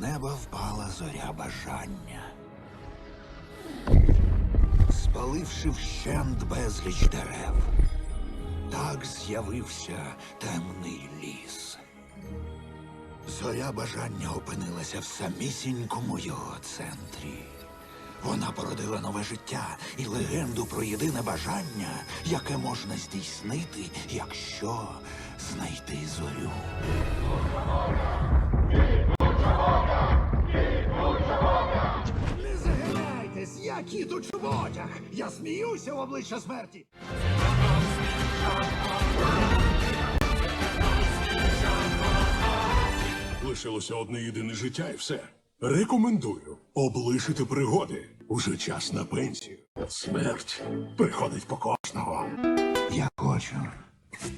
неба впала зоря бажання. Спаливши вщент безліч дерев, так з'явився темний ліс. Зоря бажання опинилася в самісінькому його центрі. Вона породила нове життя і легенду про єдине бажання, яке можна здійснити, якщо знайти зорю. Не я кіт у чоботях! Я сміюся в обличчя смерті! Лишилося одне єдине життя і все. Рекомендую облишити пригоди. Уже час на пенсію. Смерть приходить по кожного. Я хочу,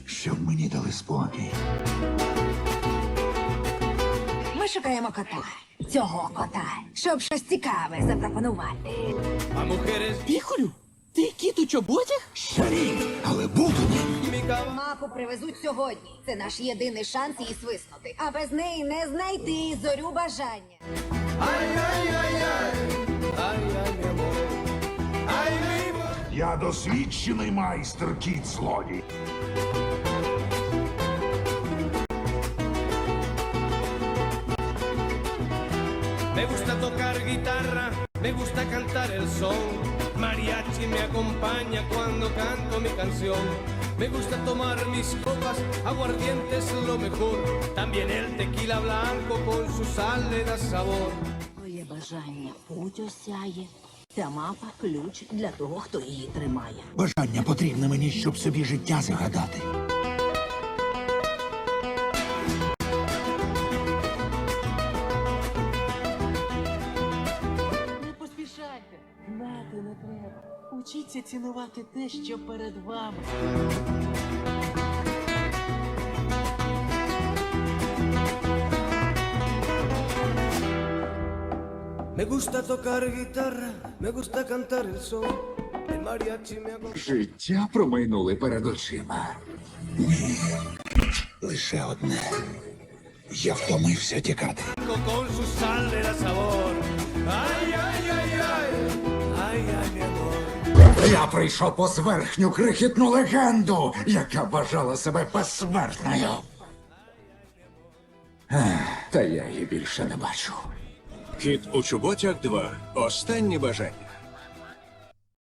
щоб мені дали спокій. Ми шукаємо кота. Цього кота, щоб щось цікаве запропонувати. A mujeres Піхолю, ти кіт у чоботях? Старі, але буду. Мапу привезуть сьогодні. Це наш єдиний шанс її свиснути. А без неї не знайти зорю бажання. Amor. Я досвідчений майстер кіт злодій. Me gusta tocar guitarra, me gusta cantar el son. Mariachi me acompaña cuando canto mi canción. Me gusta tomar mis copas, aguardiente es lo mejor. También el tequila blanco con su sal le da sabor. Твоє бажання путь осяє. Ця мапа ключ для того, хто її тримає. Бажання потрібне мені, щоб собі життя загадати. Знати не треба. Учіться цінувати те, що перед вами. Me gusta tocar guitarra, me gusta cantar el son. El mariachi me. Життя промайнули перед очима. Лише одне. Я втомився тікати. con su sal le da sabor. Ay, ay, ay. Я прийшов по зверхню крихітну легенду, яка вважала себе безсмертною. Та я її більше не бачу. Кіт у чоботях 2. Останнє бажання.